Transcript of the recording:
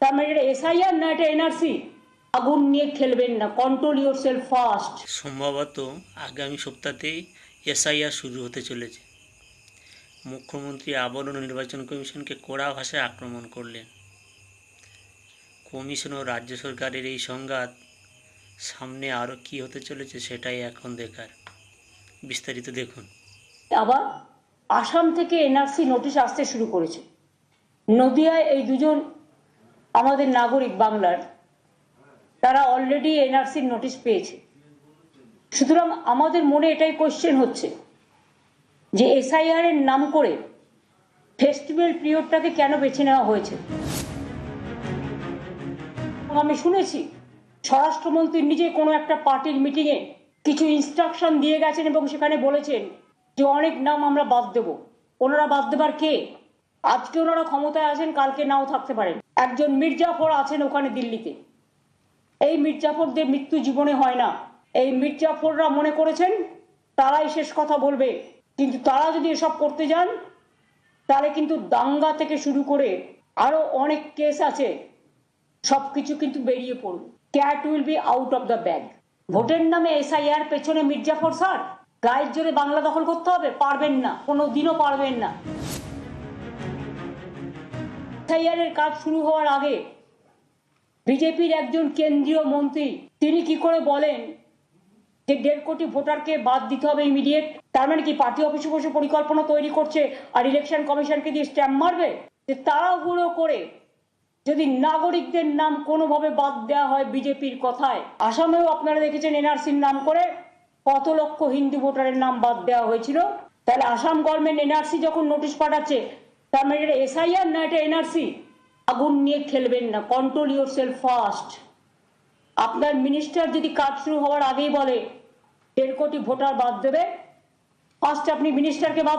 তার মানে এটা এসআইআর না এটা এনআরসি আগুন নিয়ে খেলবেন না কন্ট্রোল ইউর সেলফ ফার্স্ট সম্ভবত আগামী সপ্তাহতেই এসআইআর শুরু হতে চলেছে। মুখ্যমন্ত্রী আবরণ নির্বাচন কমিশনকে কড়া ভাষায় আক্রমণ করলেন। কমিশন ও রাজ্য সরকারের এই সংঘাত সামনে আরও কী হতে চলেছে সেটাই এখন দেখার। বিস্তারিত দেখুন। আবার আসাম থেকে এনআরসি নোটিশ আসতে শুরু করেছে। নদিয়ায় এই দুজন আমাদের নাগরিক বাংলার, তারা অলরেডি এনআরসির নোটিশ পেয়েছে। সুতরাং আমাদের মনে এটাই কোশ্চেন হচ্ছে যে এসআইআর এর নাম করে ফেস্টিভ্যাল পিরিয়ডটাকে কেন বেছে নেওয়া হয়েছে? আমি শুনেছি, স্বরাষ্ট্রমন্ত্রী নিজে কোনো একটা পার্টির মিটিংয়ে কিছু ইনস্ট্রাকশন দিয়ে গেছেন এবং সেখানে বলেছেন যে অনেক নাম আমরা বাদ দেব। ওনারা বাদ দেবার কে? আজকে ওনারা ক্ষমতায় আছেন কালকে নাও থাকতে পারেন। একজন মির্জাফর আছেন ওখানে দিল্লিতে। এই মির্জাফরদের মৃত্যু জীবনে হয় না। এই মির্জাফররা মনে করেছেন, তারাই শেষ কথা বলবে। কিন্তু তারা যদি এসব করতে যান, তাহলে কিন্তু দাঙ্গা থেকে শুরু করে আরও অনেক কেস আছে। সবকিছু কিন্তু বেরিয়ে পড়বে cat will be out of the bag ভোটের নামে এসআইআর পেছনে মির্জাফর স্যার। গায়ের জোরে বাংলা দখল করতে হবে, পারবেন না। কোনো দিনও পারবেন না। এসআইআর কাজ শুরু হওয়ার আগে বিজেপির একজন কেন্দ্রীয় মন্ত্রী, তিনি কি করে বলেন যে দেড় কোটি ভোটারকে বাদ দিতে হবে ইমিডিয়েট তার মানে কি পার্টি অফিসে বসে পরিকল্পনা তৈরি করছে আর ইলেকশন কমিশনকে দিয়ে স্ট্যাম্প মারবে? যে তাড়াহুড়ো করে যদি নাগরিকদের নাম কোনোভাবে বাদ দেওয়া হয় বিজেপির কথায়, আসামেও আপনারা দেখেছেন এনআরসির নাম করে কত লক্ষ হিন্দু ভোটারের নাম বাদ দেওয়া হয়েছিল। তাহলে আসাম গভর্নমেন্ট এনআরসি যখন নোটিশ পাঠাচ্ছে তার মানে এটা এসআইআর না এটা এনআরসি আগুন নিয়ে খেলবেন না কন্ট্রোল ইউর সেলফ ফার্স্ট আপনার মিনিস্টার যদি কাজ শুরু হওয়ার আগেই বলে, দেড় কোটি ভোটার বাদ দেবে ফার্স্ট আপনি মিনিস্টারকে বাদ